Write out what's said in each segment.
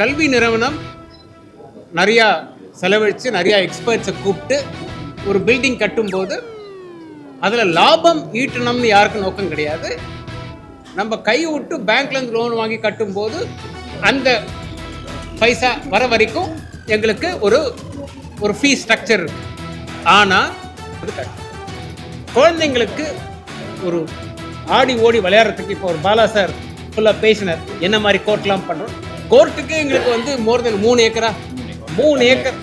கல்வி நிறுவனம் நிறையா செலவழித்து நிறையா எக்ஸ்பர்ட்ஸை கூப்பிட்டு ஒரு பில்டிங் கட்டும்போது அதில் லாபம் ஈட்டணும்னு யாருக்கும் நோக்கம் கிடையாது. நம்ம கை விட்டு பேங்க்லேருந்து லோன் வாங்கி கட்டும்போது அந்த பைசா வர வரைக்கும் எங்களுக்கு ஒரு ஒரு ஃபீஸ் ஸ்ட்ரக்சர் இருக்கு. ஆனால் குழந்தைங்களுக்கு ஒரு ஆடி ஓடி விளையாடுறதுக்கு இப்போ ஒரு பாலா சார் ஃபுல்லாக பேசினார். என்ன மாதிரி கோர்ட்லாம் பண்ணுறோம் கோர்ட்டுக்கு எங்களுக்கு வந்து மோர் தென் மூணு ஏக்கரா? மூணு ஏக்கர்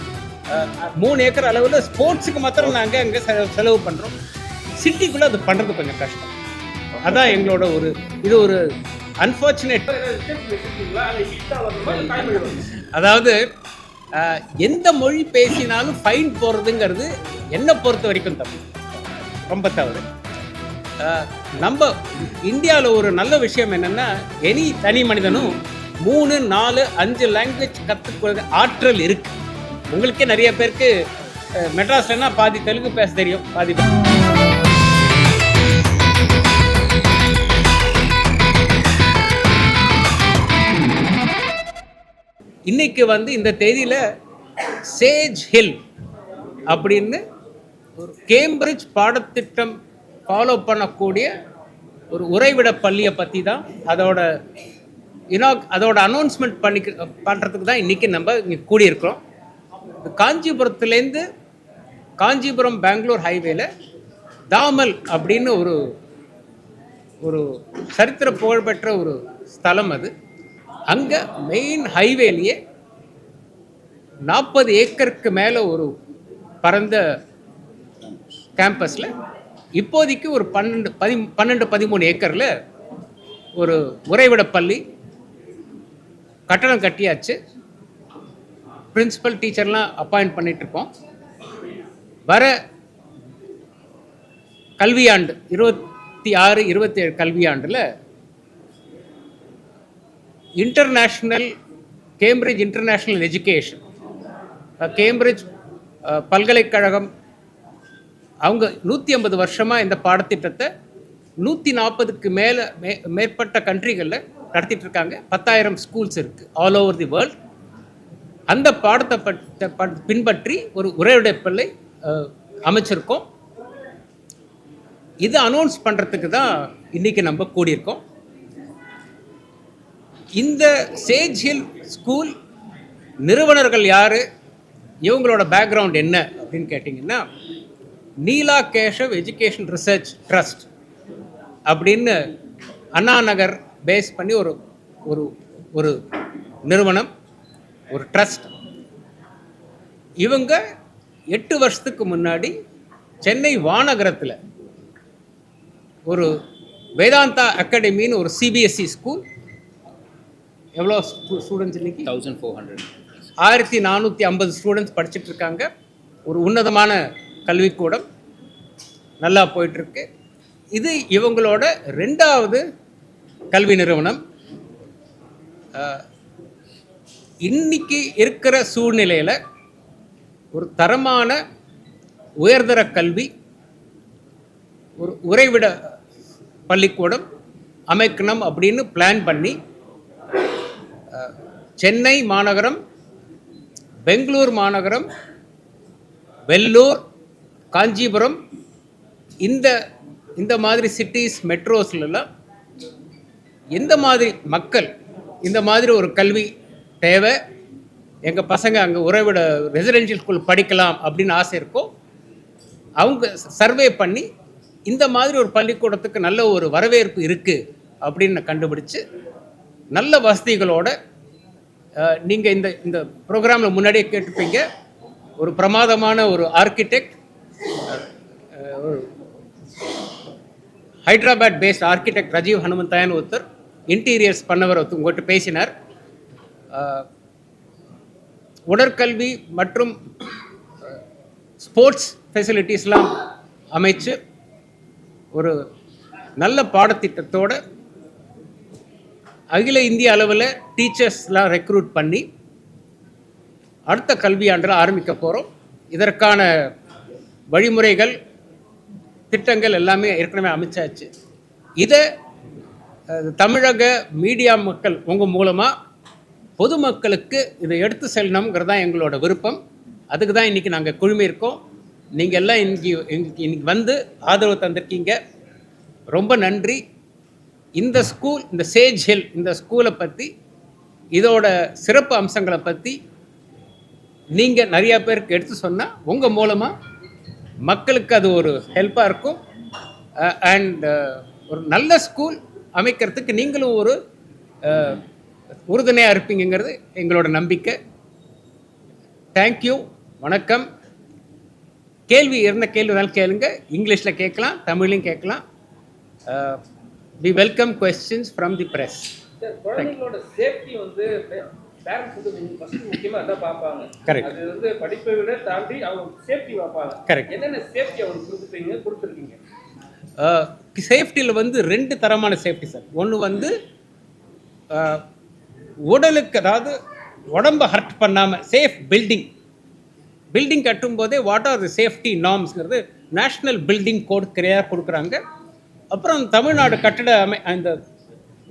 மூணு ஏக்கர் அளவில் ஸ்போர்ட்ஸுக்கு மாத்திரம் நாங்கள் அங்கே செலவு பண்ணுறோம் சிட்டிக்குள்ளே அது பண்ணுறது கொஞ்சம் கஷ்டம். அதான் எங்களோட ஒரு இது ஒரு அன்ஃபார்ச்சுனேட் அதாவது எந்த மொழி பேசினாலும் ஃபைன் போடுறதுங்கிறது என்னை பொறுத்த வரைக்கும் தப்பு. ரொம்ப தவறு. நம்ம இந்தியாவில் ஒரு நல்ல விஷயம் என்னென்னா எனி தனி மனிதனும் மூணு நாலு அஞ்சு லாங்குவேஜ் கற்றுக்கொள்ள ஆற்றல் இருக்கு. உங்களுக்கே நிறைய பேருக்கு மெட்ராஸ்லன்னா பாதி தெலுங்கு பேச தெரியும் பாதி இன்னைக்கு வந்து இந்த தேதியில் சேஜ் ஹில் அப்படின்னு ஒரு கேம்பிரிட்ஜ் பாடத்திட்டம் ஃபாலோ பண்ணக்கூடிய ஒரு உறைவிட பள்ளியை பற்றி தான் அதோட இனோ அதோட அனௌன்ஸ்மெண்ட் பண்ணிக்க பண்ணுறதுக்கு தான் இன்றைக்கி நம்ம இங்கே கூடியிருக்கிறோம். காஞ்சிபுரத்துலேருந்து காஞ்சிபுரம் பெங்களூர் ஹைவேல தாமல் அப்படின்னு ஒரு ஒரு சரித்திர புகழ்பெற்ற ஒரு ஸ்தலம் அது. அங்கே மெயின் ஹைவேலேயே நாற்பது ஏக்கருக்கு மேலே ஒரு பரந்த கேம்பஸில் இப்போதைக்கு ஒரு பன்னெண்டு பதி பன்னெண்டு பதிமூணு ஏக்கரில் ஒரு உறைவிட பள்ளி கட்டணம் கட்டியாச்சு. பிரின்சிபல் டீச்சர்லாம் அப்பாயிண்ட் பண்ணிட்டு வர கல்வியாண்டு இருபத்தி ஆறு இருபத்தி ஏழு கல்வியாண்டில் international Cambridge international education Cambridge பல்கலைக்கழகம் அவங்க நூற்றி ஐம்பது வருஷமாக இந்த பாடத்திட்டத்தை நூற்றி நாற்பதுக்கு மேலே மே மேற்பட்ட கண்ட்ரிகளில் நடத்திட்டு இருக்காங்க பத்தாயிரம் ஸ்கூல்ஸ் இருக்குது ஆல் ஓவர் தி வேர்ல்ட் அந்த பாடத்தை பட்ட பின்பற்றி ஒரு உரையுடைப்பள்ளை அமைச்சிருக்கோம். இது அனௌன்ஸ் பண்ணுறதுக்கு தான் இன்றைக்கி நம்ம கூடியிருக்கோம். இந்த சேஜ் ஹில் ஸ்கூல் நிறுவனர்கள் யார்? இவங்களோட பேக்ரவுண்ட் என்ன அப்படின்னு கேட்டிங்கன்னா Neela Keshav education research trust அப்படின்னு அண்ணா நகர் பேஸ் பண்ணி ஒரு ஒரு ஒரு நிறுவனம் ஒரு ட்ரஸ்ட் இவங்க எட்டு வருஷத்துக்கு முன்னாடி சென்னை வானகரத்தில் ஒரு வேதாந்தா அகாடமின்னு ஒரு சிபிஎஸ்சி ஸ்கூல் எவ்வளோ ஸ்டூடெண்ட்ஸ் இன்னைக்கு? தௌசண்ட் ஃபோர் ஹண்ட்ரட் ஆயிரத்தி நானூற்றி ஐம்பது ஸ்டூடெண்ட்ஸ் படிச்சுட்டு இருக்காங்க. ஒரு உன்னதமான கல்விக்கூடம். நல்லா போயிட்டுருக்கு இது இவங்களோட ரெண்டாவது கல்வி நிறுவனம் இன்னைக்கு இருக்கிற சூழ்நிலையில் ஒரு தரமான உயர்தர கல்வி ஒரு உறைவிட பள்ளிக்கூடம் அமைக்கணும் அப்படின்னு பிளான் பண்ணி சென்னை மாநகரம் பெங்களூர் மாநகரம் வெல்லூர் காஞ்சிபுரம் இந்த இந்த மாதிரி சிட்டிஸ் மெட்ரோஸ்லாம் எந்த மாதிரி மக்கள் இந்த மாதிரி ஒரு கல்வி தேவை. எங்கள் பசங்க அங்கே உறவிட ரெசிடென்ஷியல் ஸ்கூல் படிக்கலாம் அப்படின்னு ஆசை இருக்கோ அவங்க சர்வே பண்ணி இந்த மாதிரி ஒரு பள்ளிக்கூடத்துக்கு நல்ல ஒரு வரவேற்பு இருக்குது அப்படின்னு கண்டுபிடிச்சு நல்ல வசதிகளோட நீங்கள் இந்த இந்த ப்ரோக்ராமில் முன்னாடியே கேட்டுப்பீங்க ஒரு பிரமாதமான ஒரு architect Hyderabad based architect Rajeev Hanumanthayan ஒருத்தர். இன்டீரியர்ஸ் பண்ணவர் உங்கள்கிட்ட பேசினார். உடற்கல்வி மற்றும் ஸ்போர்ட்ஸ் ஃபெசிலிட்டிஸ்லாம் அமைச்சு ஒரு நல்ல பாடத்திட்டத்தோட அகில இந்திய அளவில் டீச்சர்ஸ்லாம் ரெக்ரூட் பண்ணி அடுத்த கல்வியாண்டில் ஆரம்பிக்க போகிறோம் இதற்கான வழிமுறைகள் திட்டங்கள் எல்லாமே ஏற்கனவே அமைச்சாச்சு. இதை தமிழக மீடியா மக்கள் உங்கள் மூலமாக பொதுமக்களுக்கு இதை எடுத்து செல்லணுங்கிறது தான் எங்களோட விருப்பம். அதுக்கு தான் இன்றைக்கி நாங்கள் குழுமி இருக்கோம். நீங்கள் எல்லாம் இன்னைக்கு எங்களுக்கு இன்றைக்கி வந்து ஆதரவு தந்திருக்கீங்க. ரொம்ப நன்றி. இந்த ஸ்கூல் இந்த சேஜ் ஹில் இந்த ஸ்கூலை பற்றி இதோட சிறப்பு அம்சங்களை பற்றி நீங்கள் நிறையா பேருக்கு எடுத்து சொன்னால் உங்கள் மூலமாக மக்களுக்கு அது ஒரு ஹெல்ப்பாக இருக்கும். அண்ட் ஒரு நல்ல ஸ்கூல் அமைக்கிறதுக்கு நீங்களும் ஒரு உறுதுணையாக இருப்பீங்கங்கிறது எங்களோட நம்பிக்கை. தேங்க்யூ வணக்கம். கேள்வி இருந்த கேள்வி வேணாலும் கேளுங்க. இங்கிலீஷில் கேட்கலாம் தமிழ்லையும் கேட்கலாம். We welcome questions from the press குழந்தைங்களோட சேஃப்டி வந்து பேரண்ட்ஸ் வந்து ஃபர்ஸ்ட் முக்கியமா அதான் பார்ப்பாங்க? Correct. அது வந்து படிப்பை விட தாண்டி அவங்க சேஃப்டி பார்ப்பாங்க. Correct. என்னென்ன சேஃப்டி அவங்க கொடுத்துருக்கீங்க? கொடுத்துருக்கீங்க சேஃப்டியில் வந்து ரெண்டு தரமான சேஃப்டி சார் ஒன்று வந்து உடலுக்கு அதாவது உடம்பை ஹர்ட் பண்ணாமல் சேஃப் பில்டிங் பில்டிங் கட்டும்போதே வாட் ஆர் தி சேஃப்டி நார்ம்ஸ்ங்கிறது நேஷ்னல் பில்டிங் கோட் கிரையாக கொடுக்குறாங்க. அப்புறம் தமிழ்நாடு கட்டிட அமை அந்த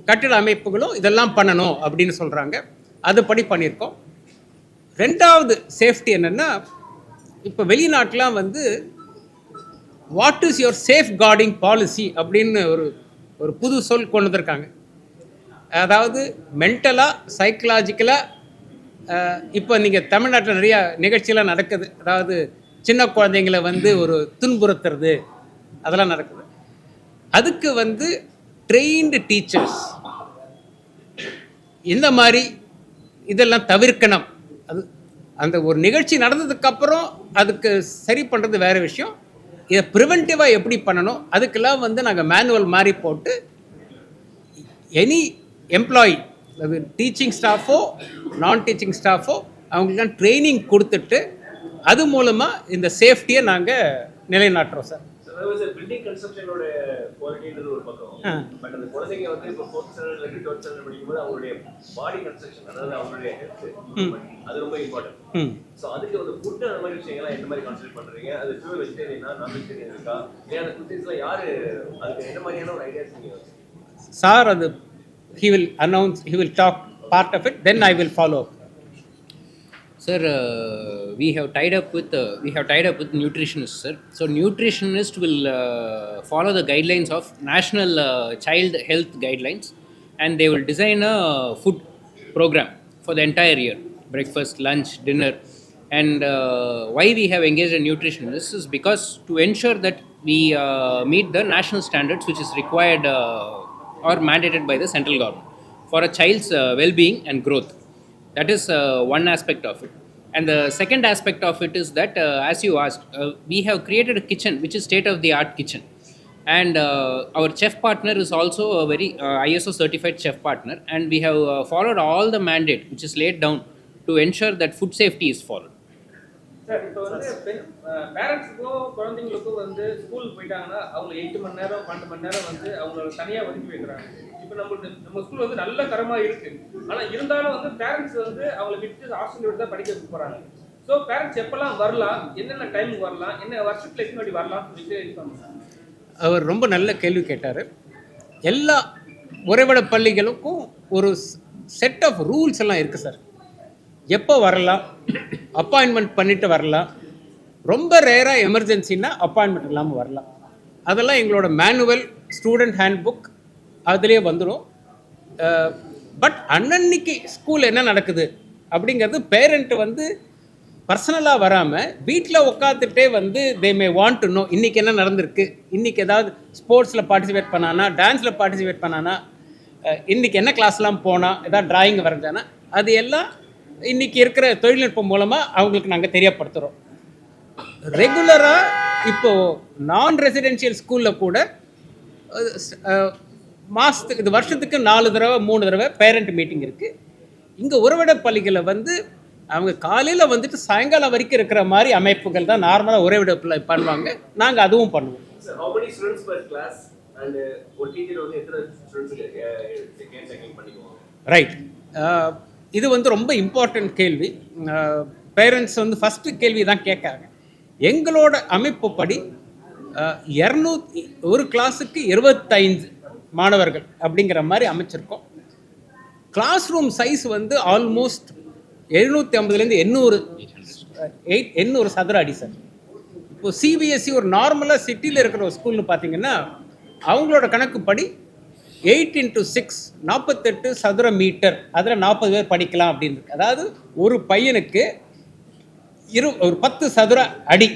கட்டிட அமைப்புகளும் இதெல்லாம் பண்ணணும் அப்படின்னு சொல்கிறாங்க அதுபடி பண்ணியிருக்கோம். ரெண்டாவது சேஃப்டி என்னென்னா இப்போ வெளிநாட்டெலாம் வந்து what is your safeguarding policy அப்படின்னு ஒரு ஒரு புது சொல் கொண்டு வந்திருக்காங்க. அதாவது மென்டலாக சைக்கலாஜிக்கலாக இப்போ நீங்கள் தமிழ்நாட்டில் நிறையா நிகழ்ச்சியெலாம் நடக்குது. அதாவது சின்ன குழந்தைங்களை வந்து ஒரு துன்புறுத்துறது அதெல்லாம் நடக்குது. அதுக்கு வந்து ட்ரெயின்டு டீச்சர்ஸ் இந்த மாதிரி இதெல்லாம் தவிர்க்கணும். அது அந்த ஒரு நிகழ்ச்சி நடந்ததுக்கப்புறம் அதுக்கு சரி பண்ணுறது வேறு விஷயம். இதை ப்ரிவென்டிவாக எப்படி பண்ணணும்? அதுக்கெல்லாம் வந்து நாங்கள் மேனுவல் மாதிரி போட்டு எனி எம்ப்ளாயி அது டீச்சிங் ஸ்டாஃபோ நான் டீச்சிங் ஸ்டாஃபோ அவங்களுக்கெல்லாம் ட்ரைனிங் கொடுத்துட்டு அது மூலமாக இந்த சேஃப்டியை நாங்கள் நிலைநாட்டுறோம் சார் அதாவது சார் பில்டிங் கன்ஸ்ட்ரக்ஷனோட குவாலிட்டின்றது ஒரு பக்கம். பட் அந்த குழந்தைங்க வந்து இப்போ ஃபோர்த் ஸ்டாண்டர்ட்ல இருந்து டுவெல்த் ஸ்டாண்டர்ட் படிக்கும்போது அவங்களுடைய பாடி கன்ஸ்ட்ரக்ஷன் அதாவது அவங்களுடைய ஹெல்த் அது ரொம்ப இம்பார்ட்டன்ட் ஸோ அதுக்கு வந்து ஃபுட் அந்த மாதிரி விஷயங்கள்லாம் எந்த மாதிரி கான்சென்ட்ரேட் பண்றீங்க? அது பியூர் வெஜிடேரியனா நான் வெஜிடேரியன் இருக்கா? இல்லை அந்த குட்டீஸ்லாம் யாரு அதுக்கு என்ன மாதிரியான ஒரு ஐடியாஸ் நீங்க சார் அது he will announce he will talk part of it then i will follow up. Sir, uh, we have tied up with uh, we have tied up with nutritionists, sir. So nutritionist will uh, follow the guidelines of national uh, child health guidelines, and they will design a food program for the entire year: breakfast, lunch, dinner. And uh, why we have engaged a nutritionist is because to ensure that we uh, meet the national standards which is required or mandated by the central government for a child's well-being and growth. That is uh, one aspect of it. And the second aspect of it is that, uh, as you asked, uh, we have created a kitchen which is state of the art kitchen. And uh, our chef partner is also a very uh, ISO certified chef partner. And we have uh, followed all the mandate which is laid down to ensure that food safety is followed. Sir இப்போ வந்து பேரண்ட்ஸுக்கும் குழந்தைங்களுக்கும் வந்து school போயிட்டாங்கன்னா அவங்க எட்டு மணி நேரம் பன்னெண்டு மணி நேரம் வந்து அவங்கள தனியாக ஒதுக்கி வைக்கிறாங்க. இப்போ நம்மளுக்கு நம்ம ஸ்கூல் வந்து நல்ல தரமாக இருக்கு. ஆனால் இருந்தாலும் வந்து பேரண்ட்ஸ் வந்து அவங்கள விட்டு ஹாஸ்டல் விட்டு தான் படிக்க போகிறாங்க ஸோ பேரண்ட்ஸ் எப்போல்லாம் வரலாம் என்னென்ன டைமுக்கு வரலாம் என்ன வருஷத்துல எப்படி வரலாம் சொல்லிட்டு அவர் ரொம்ப நல்ல கேள்வி கேட்டார். எல்லா உறைவிட பள்ளிகளுக்கும் ஒரு செட் ஆஃப் ரூல்ஸ் எல்லாம் இருக்குது சார் எப்போ வரலாம்? அப்பாயின்மெண்ட் பண்ணிட்டு வரலாம். ரொம்ப ரேராக எமர்ஜென்சின்னா அப்பாயின்மெண்ட் இல்லாமல் வரலாம். அதெல்லாம் எங்களோட மேனுவல் ஸ்டூடெண்ட் ஹேண்ட் புக் அதுலேயே வந்துடும் பட் அன்னன்னைக்கு ஸ்கூல் என்ன நடக்குது? அப்படிங்கிறது பேரண்ட் வந்து பர்சனலாக வராமல் வீட்டில் உட்காந்துட்டே வந்து they may want to know இன்றைக்கி என்ன நடந்திருக்கு? இன்றைக்கி ஏதாவது ஸ்போர்ட்ஸில் பார்ட்டிசிபேட் பண்ணானா? டான்ஸில் பார்ட்டிசிபேட் பண்ணானா? இன்றைக்கி என்ன கிளாஸ்லாம் போனால் ஏதாவது டிராயிங் வரைஞ்சானா? அது எல்லாம் இன்றைக்கி இருக்கிற தொழில்நுட்பம் மூலமாக அவங்களுக்கு நாங்கள் தெரியப்படுத்துகிறோம் ரெகுலராக இப்போது நான் ரெசிடென்ஷியல் ஸ்கூலில் கூட மாதத்துக்கு இது வருஷத்துக்கு நாலு தடவை மூணு தடவை பேரண்ட் மீட்டிங் இருக்குது இங்கே உறவிட பள்ளிகளில் வந்து அவங்க காலையில் வந்துட்டு சாயங்காலம் வரைக்கும் இருக்கிற மாதிரி அமைப்புகள் தான் நார்மலாக உறவிட பள்ளி பண்ணுவாங்க. நாங்கள் அதுவும் பண்ணுவோம். ரைட் இது வந்து ரொம்ப இம்பார்ட்டன்ட் கேள்வி. பேரண்ட்ஸ் வந்து ஃபஸ்ட்டு கேள்வி தான் கேட்காங்க எங்களோட அமைப்புப்படி இரநூத்தி ஒரு கிளாஸுக்கு இருபத்தைந்து மாணவர்கள் அப்படிங்கிற மாதிரி அமைச்சிருக்கோம். கிளாஸ் ரூம் சைஸ் வந்து ஆல்மோஸ்ட் எழுநூற்றி ஐம்பதுலேருந்து எண்ணூறு எயிட் எண்ணூறு சதுர அடி சார் இப்போ சிபிஎஸ்சி ஒரு நார்மலாக சிட்டியில் இருக்கிற ஒரு ஸ்கூல்னு பார்த்தீங்கன்னா அவங்களோட கணக்குப்படி எயிட் இன்ட்டு சிக்ஸ் நாற்பத்தெட்டு சதுர மீட்டர். அதில் நாற்பது பேர் படிக்கலாம் அப்படின்னு இருக்கு அதாவது ஒரு பையனுக்கு இரு ஒரு பத்து சதுர அடி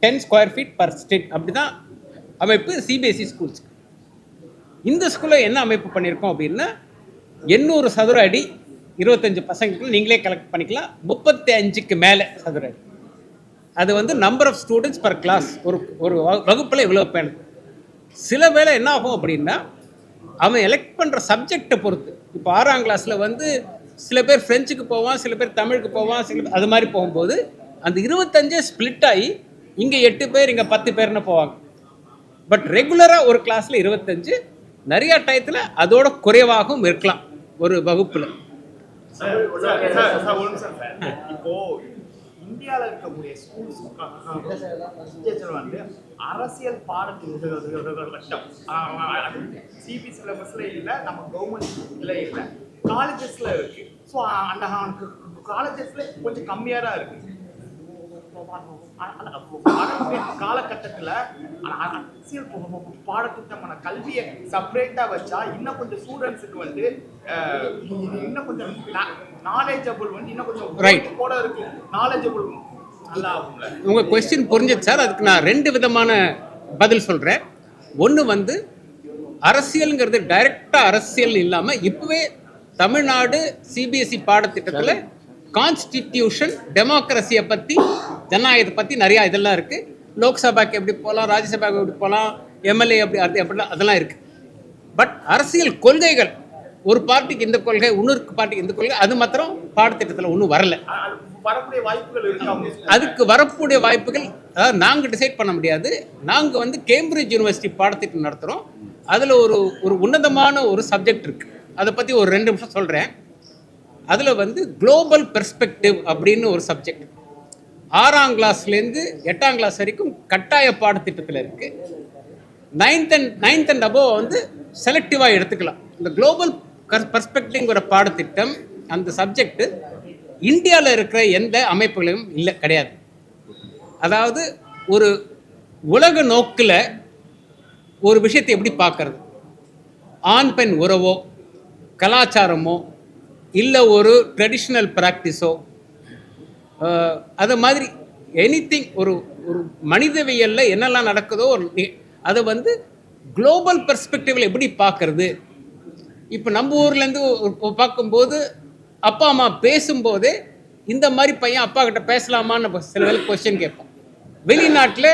ten square feet per state அப்படி தான் அமைப்பு சிபிஎஸ்சி ஸ்கூல்ஸ் இந்த ஸ்கூலில் என்ன அமைப்பு பண்ணியிருக்கோம் அப்படின்னா எண்ணூறு சதுர அடி இருபத்தஞ்சு பசங்களுக்கு நீங்களே கலெக்ட் பண்ணிக்கலாம். முப்பத்தி அஞ்சுக்கு மேலே சதுர அடி. அது வந்து number of students per class ஒரு ஒரு வகு- இவ்வளோ பேன் சில வேளை என்ன ஆகும் அப்படின்னா அவன் எலெக்ட் பண்ணுற சப்ஜெக்டை பொறுத்து இப்போ ஆறாம் கிளாஸில் வந்து சில பேர் ஃப்ரெஞ்சுக்கு போவான் சில பேர் தமிழுக்கு போவான் சில பேர் அது மாதிரி போகும்போது அந்த இருபத்தஞ்சே ஸ்பிளிட் ஆகி இங்கே எட்டு பேர் இங்கே பத்து பேர்னு போவாங்க பட் ரெகுலராக ஒரு கிளாஸில் இருபத்தஞ்சு நிறைய டயத்தில் அதோட குறைவாகவும் இருக்கலாம் ஒரு வகுப்பில் இப்போ இந்தியாவில் இருக்கக்கூடிய ஸ்கூல்ஸ் வந்து அரசியல் பாடத்திட்டம் சிபி சிலபஸ்ல இல்லை நம்ம கவர்மெண்ட் இல்லை. இல்லை காலேஜஸ்ல இருக்கு. ஸோ அந்த காலேஜஸ்ல கொஞ்சம் கம்மியாக தான் இருக்கு. காலகட்டத்தில் அரசியல் பாடத்திட்டமான கல்வியை செப்பரேட்டா வச்சா இன்னும் கொஞ்சம் ஸ்டூடெண்ட்ஸுக்கு வந்து இன்னும் கொஞ்சம் நாலேஜபிள் வந்து இன்னும் கொஞ்சம் Right. கூட இருக்கு நாலேஜபிள் உங்கள் கொஸ்டின் புரிஞ்சுது சார். அதுக்கு நான் ரெண்டு விதமான பதில் சொல்கிறேன் ஒன்று வந்து அரசியலுங்கிறது டைரெக்டாக அரசியல் இல்லாமல் இப்போவே தமிழ்நாடு சிபிஎஸ்சி பாடத்திட்டத்தில் கான்ஸ்டிடியூஷன் டெமோக்ரஸியை பற்றி ஜனநாயகத்தை பற்றி நிறையா இதெல்லாம் இருக்குது லோக்சபாக்கு எப்படி போகலாம் ராஜ்யசபாக்கு எப்படி போகலாம் எம்எல்ஏ எப்படி அது எப்படிலாம் அதெல்லாம் இருக்குது பட் அரசியல் கொள்கைகள் ஒரு பார்ட்டிக்கு இந்த கொள்கை இன்னொரு பார்ட்டிக்கு இந்த கொள்கை அது மாத்திரம் பாடத்திட்டத்தில் ஒன்றும் வரல. அதுக்கு வரக்கூடிய வாய்ப்புகள் அதாவது நாங்கள் டிசைட் பண்ண முடியாது. நாங்கள் வந்து கேம்பிரிட்ஜ் யூனிவர்சிட்டி பாடத்திட்டம் நடத்துகிறோம் அதில் ஒரு ஒரு உன்னதமான ஒரு சப்ஜெக்ட் இருக்குது அதை பற்றி ஒரு ரெண்டு நிமிஷம் சொல்கிறேன் அதில் வந்து குளோபல் பெர்ஸ்பெக்டிவ் அப்படின்னு ஒரு சப்ஜெக்ட் ஆறாம் கிளாஸ்லேருந்து எட்டாம் கிளாஸ் வரைக்கும் கட்டாய பாடத்திட்டத்தில் இருக்குது ninth and ninth and above வந்து செலக்டிவாக எடுத்துக்கலாம். இந்த குளோபல் பர்ஸ்பெக்டிவ்ங்கிற பாடத்திட்டம் அந்த சப்ஜெக்ட் இந்தியாவில் இருக்கிற எந்த அமைப்புகளையும் இல்லை கிடையாது. அதாவது ஒரு உலக நோக்கில் ஒரு விஷயத்தை எப்படி பார்க்கறது ஆண் பெண் உறவோ கலாச்சாரமோ இல்லை ஒரு ட்ரெடிஷ்னல் ப்ராக்டிஸோ அது மாதிரி எனிதிங் ஒரு ஒரு மனிதவியலில் என்னெல்லாம் நடக்குதோ ஒரு அதை வந்து குளோபல் பெர்ஸ்பெக்டிவில் எப்படி பார்க்கறது? இப்போ நம்ம ஊர்லேருந்து பார்க்கும்போது அப்பா அம்மா பேசும்போதே இந்த மாதிரி பையன் அப்பா கிட்ட பேசலாமான்னு சில வேலை கொஸ்டின் கேட்போம் வெளிநாட்டில்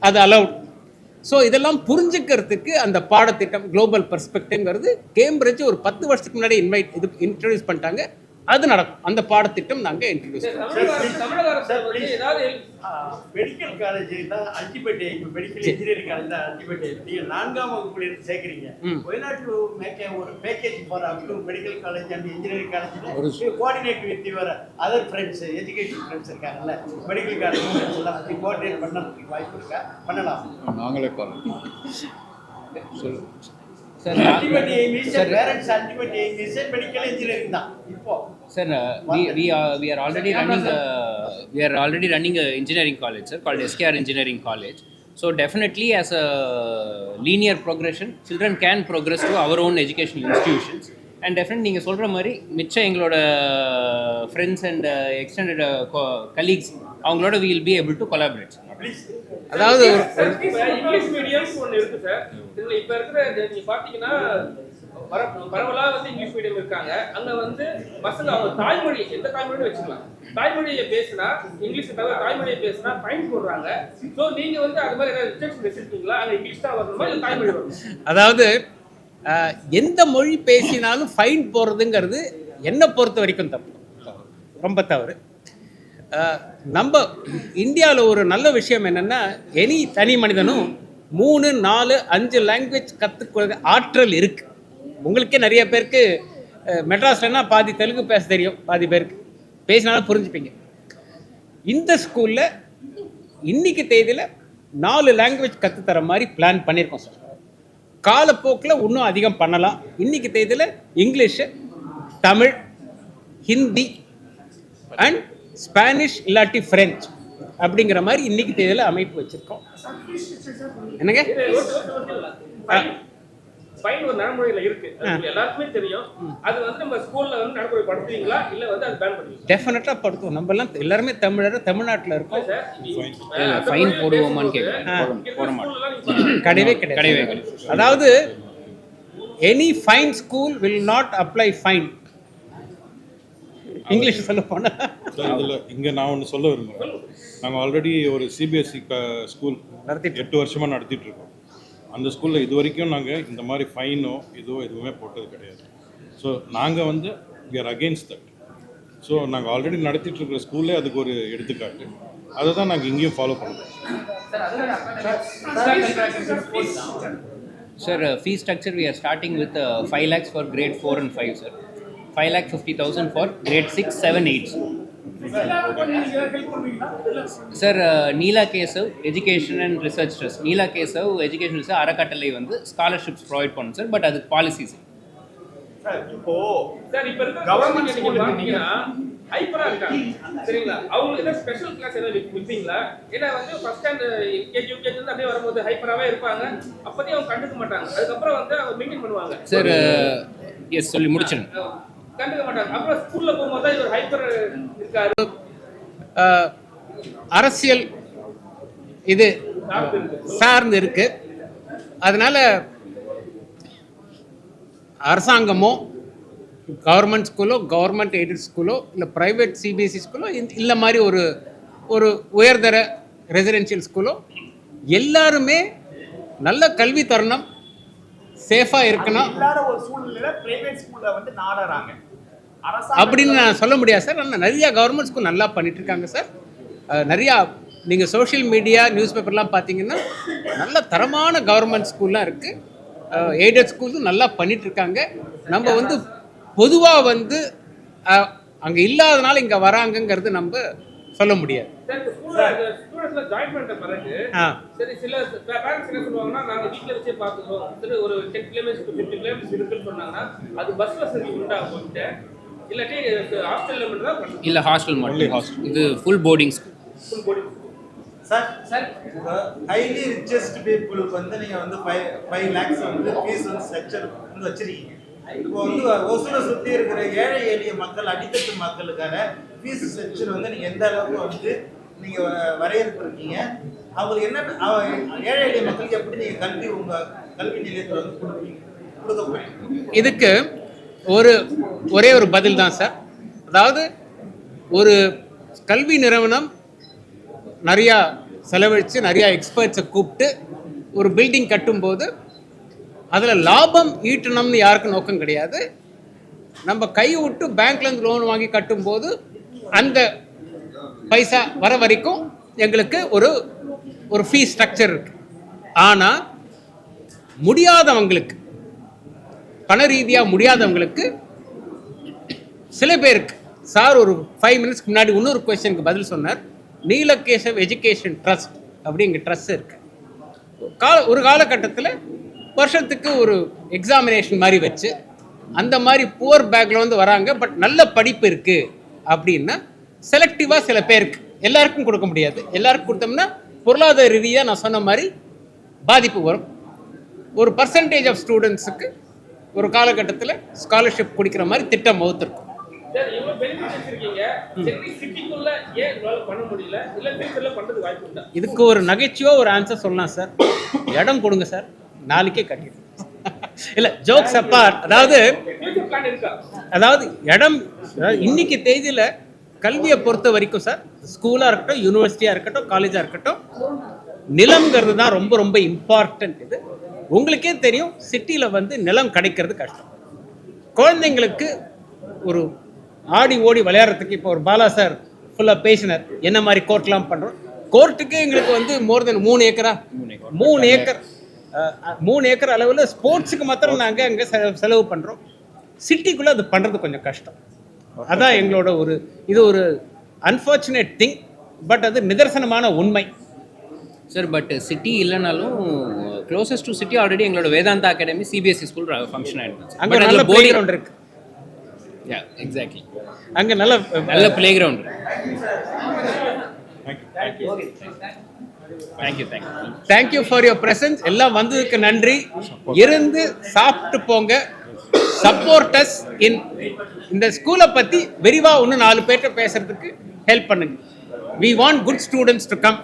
அது அலவுட் ஸோ இதெல்லாம் புரிஞ்சுக்கிறதுக்கு அந்த பாடத்திட்டம் குளோபல் பெர்ஸ்பெக்டிவ்ங்கிறது கேம்பிரிட்ஜ் ஒரு பத்து வருஷத்துக்கு முன்னாடி இன்வைட் இது இன்ட்ரடியூஸ் பண்ணிட்டாங்க. அது நடக்கும். அந்த பாடத்திட்டம் நாங்கள் இன்ட்ரடியூஸ் மெடிக்கல் காலேஜ் இப்போ மெடிக்கல் இன்ஜினியரிங் காலேஜ் தான் அல்டிமேட் நீங்க நான்காம் வகுப்புல இருந்து சேர்க்குறீங்க. வெளிநாட்டு மேக்க ஒரு package to medical college and engineering ஒரு college coordinate with your other friends education friends இருக்காங்கல்ல மெடிக்கல் காலேஜ் ஃப்ரெண்ட்ஸ் எல்லாம் பற்றி கோஆர்டினேட் பண்ணுறதுக்கு வாய்ப்பு இருக்கா? பண்ணலாம். நாங்களே பாருங்க sir. Ultimate aim is. Parents ultimate aim is medical engineering தான். இப்போ Sir, uh, we, we are we are already running a we are already running a engineering college, sir, called SKR Engineering College. So definitely, as a linear progression, children can progress to our own educational institutions. And definitely நீங்கள் சொல்கிற மாதிரி மிச்சம் எங்களோட friends and extended colleagues அவங்களோட we will be able to collaborate. அதாவது sir, English medium ஒண்ணு இருக்கு sir இதுல இப்ப இருக்கிற இது நீங்க பரவலாக வந்து இங்கிலீஷ் மீடியம் இருக்காங்க. அங்க வந்து பசங்க அவங்க தாய்மொழி எந்த தாய்மொழியும் வச்சுக்கலாம். தாய்மொழியை பேசினா இங்கிலீஷ் தவிர தாய்மொழியை பேசினா ஃபைன் போடுறாங்க. ஸோ நீங்க வந்து அது மாதிரி ஏதாவது ரிஜெக்ஷன் வச்சிருக்கீங்களா? அங்கே இங்கிலீஷ் தான் வரணுமா? இல்லை தாய்மொழி வரணுமா? அதாவது எந்த மொழி பேசினாலும் ஃபைன் போடுறதுங்கிறது என்னை பொறுத்த வரைக்கும் தப்பு. ரொம்ப தவறு. நம்ம இந்தியாவில் ஒரு நல்ல விஷயம் என்னென்னா எனி தனி மனிதனும் மூணு நாலு அஞ்சு லாங்குவேஜ் கற்றுக்கொள்ள ஆற்றல் இருக்குது உங்களுக்கே நிறைய பேருக்கு மெட்ராஸ்லன்னா பாதி தெலுங்கு பேச தெரியும் பாதி பேருக்கு. பேசினாலும் புரிஞ்சுப்பீங்க. இந்த ஸ்கூலில் இன்னைக்கு தேதியில் நாலு லாங்குவேஜ் கற்றுத்தர மாதிரி பிளான் பண்ணியிருக்கோம் சார் காலப்போக்கில் இன்னும் அதிகம் பண்ணலாம். இன்னைக்கு தேதியில் English Tamil Hindi and Spanish இல்லாட்டி ஃப்ரெஞ்ச் அப்படிங்கிற மாதிரி இன்னைக்கு தேதியில் அமைப்பு வச்சுருக்கோம். என்னங்க? ஆ. ஃபைன் ஒரு நடைமுறையில இருக்கு. எல்லாருக்குமே தெரியும். அது வந்து நம்ம ஸ்கூல்ல வந்து நடைமுறைப்படுத்துவீங்களா இல்ல வந்து அது பேன் பண்ணுவீங்களா? டெஃபினட்டாக படுத்துவோம். நம்மலாம் எல்லாருமே தமிழர் தமிழ்நாட்டில் இருக்கோம். fine. போடுவோமான்னு கேக்குறேன். போட மாட்டோம். கிடையவே கிடையவே அதாவது any fine school will not apply fine English சொல்ல போனா. சார் இதில் இங்கே நான் ஒன்று சொல்ல விரும்புகிறேன் நாங்கள் ஆல்ரெடி ஒரு சிபிஎஸ்சி ஸ்கூல் நடத்திட்டு எட்டு வருஷமாக நடத்திட்டு இருக்கோம். அந்த ஸ்கூலில் இது வரைக்கும் நாங்கள் இந்த மாதிரி ஃபைனோ இதுவோ எதுவுமே போட்டது கிடையாது. ஸோ நாங்கள் வந்து we are against that so நாங்கள் ஆல்ரெடி நடத்திட்டு இருக்கிற ஸ்கூல்லே அதுக்கு ஒரு எடுத்துக்காட்டு. அதை தான் நாங்கள் இங்கேயும் ஃபாலோ பண்ணுறோம். Sir fee structure we are starting with five lakhs for grade four and five sir five lakh fifty thousand for grade six seven eight 8. Sir, uh, Neela Kesav, Education and Research Trust. Neela Kesav, Education Research அறக்கட்டளை வந்து scholarships provide பண்ணும் sir but அது policies sir. இப்போ sir இப்ப government school பாத்தீங்கன்னா ஹைப்பரா இருக்காங்க. சரிங்களா? அவங்களுக்கு ஏதாவது ஸ்பெஷல் கிளாஸ் ஏதாவது விப்பீங்களா? ஏன்னா வந்து ஃபர்ஸ்ட் ஸ்டாண்ட் கேஜி யூகேஜி வந்து அப்படியே வரும்போது ஹைப்பராவே இருப்பாங்க. அப்போதையும் அவங்க கண்டுக்க மாட்டாங்க. அதுக்கப்புறம் வந்து அவங்க மெயின்டைன் பண்ணுவாங்க. சார் எஸ் சொல்லி அஹ் கண்டுக்க மாட்டாங்க. அப்புறம் ஸ்கூல்ல போகும்போது தான் இவர் ஹைப்பர் இருக்காரு. ஆஹ், அரசியல் இது சார்ந்து இருக்கு. அதனால அரசாங்கமோ கவர்மெண்ட் ஸ்கூலோ கவர்மெண்ட் எய்டட் ஸ்கூலோ இல்லை ப்ரைவேட் சிபிஎஸ்சி ஸ்கூலோ இல்லை மாதிரி ஒரு ஒரு உயர்தர ரெசிடென்ஷியல் ஸ்கூலோ எல்லாருமே நல்ல கல்வி தருணம் சேஃபாக இருக்கணும். இல்லாத ஒரு சூழ்நிலையில பிரைவேட் ஸ்கூல்ல வந்து நாடுறாங்க. அப்படின்னு நான் சொல்ல முடியாது சார். ஆனால் நிறையா கவர்மெண்ட் ஸ்கூல் நல்லா பண்ணிட்டு இருக்காங்க சார் நிறையா நீங்கள் சோஷியல் மீடியா நியூஸ் பேப்பர்லாம் பார்த்தீங்கன்னா நல்ல தரமான கவர்மெண்ட் ஸ்கூல்லாம் இருக்குது எய்டட் ஸ்கூலும் நல்லா பண்ணிட்டு இருக்காங்க நம்ம வந்து பொதுவாக வந்து அங்கே இல்லாதனால இங்கே வராங்கங்கிறது நம்ம சொல்ல முடியாது. ஒரு இல்லை ஹாஸ்டல் மட்டும். இது full boarding school full boarding sir sir highly richest பீப்புளுக்கு வந்து நீங்கள் வந்து ஃபைவ் ஃபைவ் லேக்ஸ் வந்து ஃபீஸ் வந்து ஸ்ட்ரக்சர் வந்து வச்சிருக்கீங்க. இப்போ வந்து ஒசூரை சுற்றி இருக்கிற ஏழை எளிய மக்கள் அடித்தட்டு மக்களுக்கான ஃபீஸ் ஸ்ட்ரக்சர் வந்து நீங்கள் எந்த அளவுக்கு வந்து நீங்கள் வரையறுத்துருக்கீங்க? அவங்களுக்கு என்ன அவ- ஏழை எளிய மக்களுக்கு எப்படி நீங்கள் கல்வி உங்கள் கல்வி நிலையத்தில் வந்து கொடுப்பீங்க? கொடுக்க போறீங்க? இதுக்கு ஒரு ஒரே ஒரு பதில் தான் சார். அதாவது ஒரு கல்வி நிறுவனம் நிறையா செலவழித்து நிறையா எக்ஸ்பர்ட்ஸை கூப்பிட்டு ஒரு பில்டிங் கட்டும்போது அதில் லாபம் ஈட்டணும்னு யாருக்கும் நோக்கம் கிடையாது. நம்ம கை விட்டு பேங்க்லேருந்து லோன் வாங்கி கட்டும்போது அந்த பைசா வர வரைக்கும் எங்களுக்கு ஒரு ஒரு ஃபீஸ் ஸ்ட்ரக்சர் இருக்குது ஆனால் முடியாதவங்களுக்கு பண ரீதியாக முடியாதவங்களுக்கு சில பேருக்கு சார் ஒரு ஃபைவ் மினிட்ஸ்க்கு முன்னாடி இன்னொரு கொஸ்டினுக்கு பதில் சொன்னார். நீலகேசவ் எஜுகேஷன் ட்ரஸ்ட் அப்படிங்கிற ட்ரஸ்ட் இருக்கு. கால ஒரு காலகட்டத்தில் வருஷத்துக்கு ஒரு எக்ஸாமினேஷன் மாதிரி வச்சு அந்த மாதிரி புவர் வந்து வராங்க பட் நல்ல படிப்பு இருக்குது அப்படின்னா செலக்டிவாக சில பேருக்கு எல்லாருக்கும் கொடுக்க முடியாது. எல்லாருக்கும் கொடுத்தோம்னா பொருளாதார ரீதியாக நான் சொன்ன மாதிரி பாதிப்பு வரும். ஒரு பர்சன்டேஜ் ஆஃப் ஸ்டூடெண்ட்ஸுக்கு ஒரு காலகட்டத்தில் ஸ்காலர்ஷிப் கொடுக்குற மாதிரி திட்டம் வகுத்துருக்கும். இதுக்கு ஒரு நகைச்சுவோ ஒரு ஆன்சர் சொல்லலாம் சார். இடம் கொடுங்க சார். நாளைக்கே கட்டிடுவோம் இல்லை ஜோக்ஸ் அப்பா அதாவது அதாவது இடம் இன்னைக்கு தேதியில் கல்வியை பொறுத்த வரைக்கும் சார் ஸ்கூலாக இருக்கட்டும் யூனிவர்சிட்டியாக இருக்கட்டும் காலேஜாக இருக்கட்டும் நிலம்ங்கிறது தான் ரொம்ப ரொம்ப இம்பார்ட்டன்ட் இது. உங்களுக்கே தெரியும் சிட்டியில் வந்து நிலம் கிடைக்கிறது கஷ்டம். குழந்தைங்களுக்கு ஒரு ஆடி ஓடி விளையாடுறதுக்கு இப்போ ஒரு பாலா சார் ஃபுல்லாக பேசினார். என்ன மாதிரி கோர்ட்லாம் பண்ணுறோம் கோர்ட்டுக்கே எங்களுக்கு வந்து மோர் தென் மூணு ஏக்கரா? மூணு ஏக்கர். மூணு ஏக்கர். அளவில் ஸ்போர்ட்ஸுக்கு மாத்திரம் நாங்கள் அங்கே செலவு பண்ணுறோம் சிட்டிக்குள்ளே அது பண்ணுறது கொஞ்சம் கஷ்டம். அதான் எங்களோட ஒரு இது ஒரு அன்ஃபார்ச்சுனேட் திங் பட் அது நிதர்சனமான உண்மை. சார் பட் சிட்டி இல்லைனாலும் க்ளோசஸ்ட் டு சிட்டி ஆல்ரெடி எங்களோட Vedanta academy CBSE school function ஆகிடுது அங்கே நல்ல பிளே கிரவுண்ட் இருக்கு. யா எக்ஸாக்ட்லி அங்கே நல்ல நல்ல playground thank you thank you thank you thank you for your presence. எல்லாம் வந்ததுக்கு நன்றி. இருந்து சாப்பிட்டு போங்க. சப்போர்ட்டஸ் இன் இந்த ஸ்கூலை பற்றி விரிவாக இன்னும் நாலு பேர்கிட்ட பேசுறதுக்கு ஹெல்ப் பண்ணுங்க. We want good students to come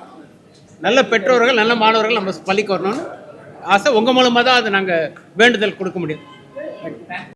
நல்ல பெற்றோர்கள் நல்ல மாணவர்கள் நம்ம பள்ளிக்கு வரணும்னு ஆசை உங்கள் மூலமாக தான் அதை நாங்கள் வேண்டுதல் கொடுக்க முடியும்.